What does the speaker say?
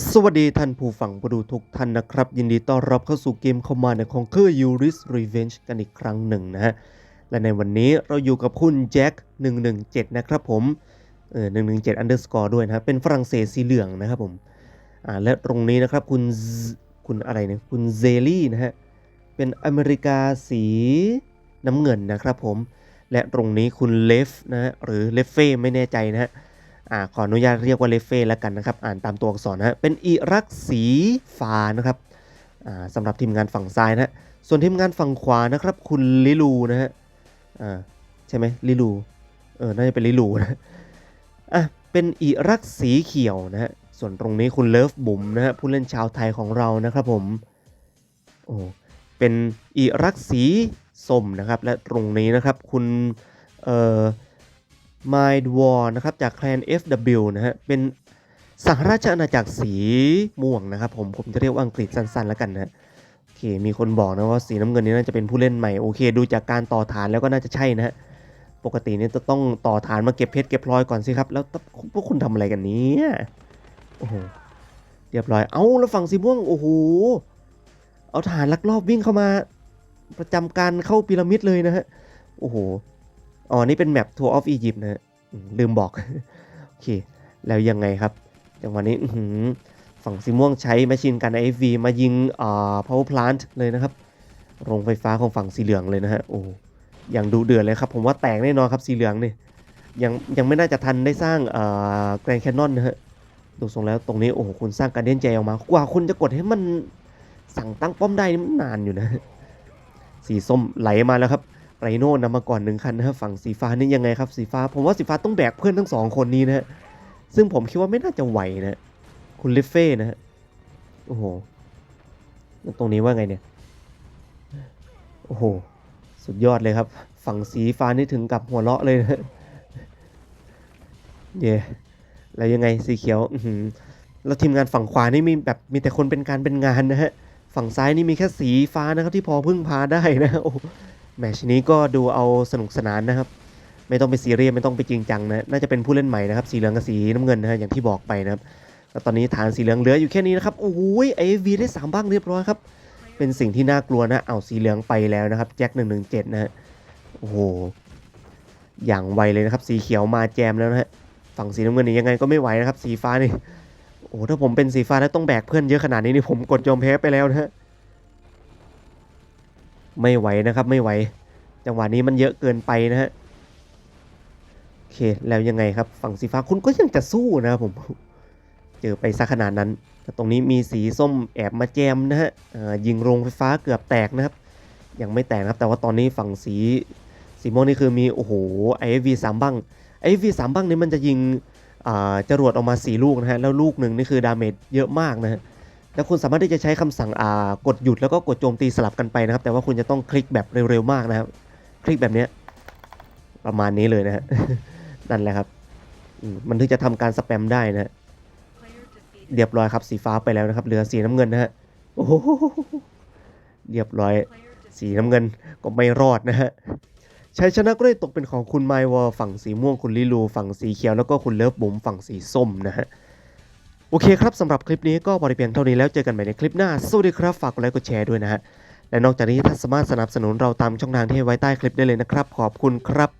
สวัสดีท่านผู้ฟังผู้ดูทุกท่านนะครับ ยินดีต้อนรับเข้าสู่เกม Command and Conquer Yuris Revenge กันอีกครั้งหนึ่งนะฮะ และในวันนี้เราอยู่กับคุณแจ็ค117 นะครับผมเออ117 underscore ด้วยนะฮะเป็นฝรั่งเศสสีเหลืองนะครับผมอ่าและตรงนี้นะครับคุณคุณอะไรเนี่ยคุณเซลี่นะฮะ เป็นอเมริกาสีน้ำเงินนะครับผม และตรงนี้คุณเลฟนะฮะหรือเลฟเฟ่ไม่แน่ใจนะฮะ อ่าขออนุญาตเรียกว่าเลเฟ่แล้วกันนะครับ อ่านตามตัวอักษรนะฮะเป็นอิรักสีฟ้านะครับอ่าสำหรับทีมงานฝั่งซ้ายนะฮะส่วนทีมงานฝั่งขวานะครับ คุณลิลูนะฮะอ่าใช่ไหมลิลูเออน่าจะเป็นลิลูนะอะเป็นอิรักสีเขียวนะฮะส่วนตรงนี้คุณเลิฟบุ๋มนะฮะผู้เล่นชาวไทยของเรานะครับผมโอ้เป็นอิรักสีส้มนะครับ และตรงนี้นะครับคุณเอ่อ Mind War นะครับจากแคลน FW นะฮะเป็นสหราชอาณาจักรสีม่วงนะครับผมผมจะเรียกว่าอังกฤษสั้นๆแล้วกันนะโอเคมีคนบอกนะว่าสีน้ำเงินนี้น่าจะเป็นผู้เล่นใหม่โอเค ดูจากการต่อฐานแล้วก็น่าจะใช่นะฮะปกติเนี่ยจะต้องต่อฐานมาเก็บเพชรเก็บพลอยก่อนสิครับ แล้วพวกคุณทำอะไรกันเนี้โอ้โหเรียบร้อยเอาแล้วฝั่งสีม่วงโอ้โหเอาฐานลักลอบวิ่งเข้ามา ประจำการเข้าพีระมิดเลยนะฮะโอ้โห อ๋อ นี่เป็นแมปทัวร์ออฟอียิปต์นะฮะอืมลืมบอก โอเค แล้วยังไงครับ จังหวะนี้อื้อหือฝั่งสีม่วงใช้แมชชีนกัน AFV มายิงอ่า power plant เลยนะครับ โรงไฟฟ้าของฝั่งสีเหลืองเลยนะฮะ โอ้อย่างดูเดือดเลยครับ ผมว่าแตกแน่นอนครับสีเหลืองนี่ยังยังไม่น่าจะทันได้สร้างอ่าแกรนด์แคนนอนนะฮะดูทรงแล้วตรงนี้โอ้โหคุณสร้างการเด่นใจออกมากว่าคุณจะกดให้มันสั่งตั้งป้อมได้นี่มันนานอยู่นะ สีส้มไหลมาแล้วครับ ไรโน่นำมาก่อนหนึ่งคันนะฝั่งสีฟ้านี่ยังไงครับสีฟ้า ผมว่าสีฟ้าต้องแบกเพื่อนทั้งสองคนนี้นะฮะซึ่งผมคิดว่าไม่น่าจะไหวนะคุณลิฟเฟ่นะฮะโอ้โหตรงนี้ว่าไงเนี่ยโอ้โหสุดยอดเลยครับ ฝั่งสีฟ้านี่ถึงกับหัวเราะเลยนะฮะเย่แล้วยังไงสีเขียวอืแล้วทีมงานฝั่งขวานี่มีแบบมีแต่คนเป็นการเป็นงานนะฮะฝั่งซ้ายนี่มีแค่สีฟ้านะครับที่พอพึ่งพาได้นะโอ้ แมชนี้ก็ดูเอาสนุกสนานนะครับ ไม่ต้องไปซีเรียสไม่ต้องไปจริงจังนะน่าจะเป็นผู้เล่นใหม่นะครับสีเหลืองกับสีน้ำเงินนะฮะอย่างที่บอกไปนะครับแล้วตอนนี้ฐานสีเหลืองเหลืออยู่แค่นี้นะครับโอ้ยไอวีได้ 3 บ้างเรียบร้อยครับเป็นสิ่งที่น่ากลัวนะเอาสีเหลืองไปแล้วนะครับแจ็ค117 นะฮะโอ้โหอย่างไวเลยนะครับ สีเขียวมาแจมแล้วนะฮะฝั่งสีน้ำเงินนี่ยังไงก็ไม่ไหวนะครับ สีฟ้านี่โอ้โหถ้าผมเป็นสีฟ้าแล้วต้องแบกเพื่อนเยอะขนาดนี้นี่ผมกดยอมแพ้ไปแล้วนะฮะ ไม่ไหวนะครับไม่ไหว จังหวะนี้มันเยอะเกินไปนะฮะโอเคแล้วยังไงครับ ฝั่งสีฟ้าคุณก็ยังจะสู้นะครับผม เจอไปซะขนาดนั้นแต่ตรงนี้มีสีส้มแอบมาแจมนะฮะยิงโรงไฟฟ้าเกือบแตกนะครับ ยังไม่แตกนะครับ แต่ว่าตอนนี้ฝั่งสีสีม่วงนี่คือมีโอ้โหไอวีสามบังไอวีสามบังนี้มันจะยิงจรวดออกมาสี่ลูกนะฮะ แล้วลูกหนึ่งนี่คือดาเมจเยอะมากนะฮะ แล้วคุณสามารถที่จะใช้คำสั่งอ่ากดหยุดแล้วก็กดโจมตีสลับกันไปนะครับ แต่ว่าคุณจะต้องคลิกแบบเร็วๆมากนะครับ คลิกแบบเนี้ยประมาณนี้เลยนะฮะนั่นแหละครับมันถึงจะทำการสแปมได้นะเรียบร้อยครับสีฟ้าไปแล้วนะครับเหลือสีน้ำเงินนะฮะโอ้โหเรียบร้อย สีน้ำเงินก็ไม่รอดนะฮะชัยชนะก็ได้ตกเป็นของคุณไมวอฝั่งสีม่วงคุณลิลู ฝั่งสีเขียวแล้วก็คุณเลิฟบุ๋มฝั่งสีส้มนะฮะ โอเคครับสำหรับคลิปนี้ก็บริเพียงเท่านี้แล้วเจอกันใหม่ในคลิปหน้าสวัสดีครับ ฝากกดไลค์กดแชร์ด้วยนะฮะและนอกจากนี้ท่านสามารถสนับสนุนเราตามช่องทางที่ไว้ใต้คลิปได้เลยนะครับ ขอบคุณครับ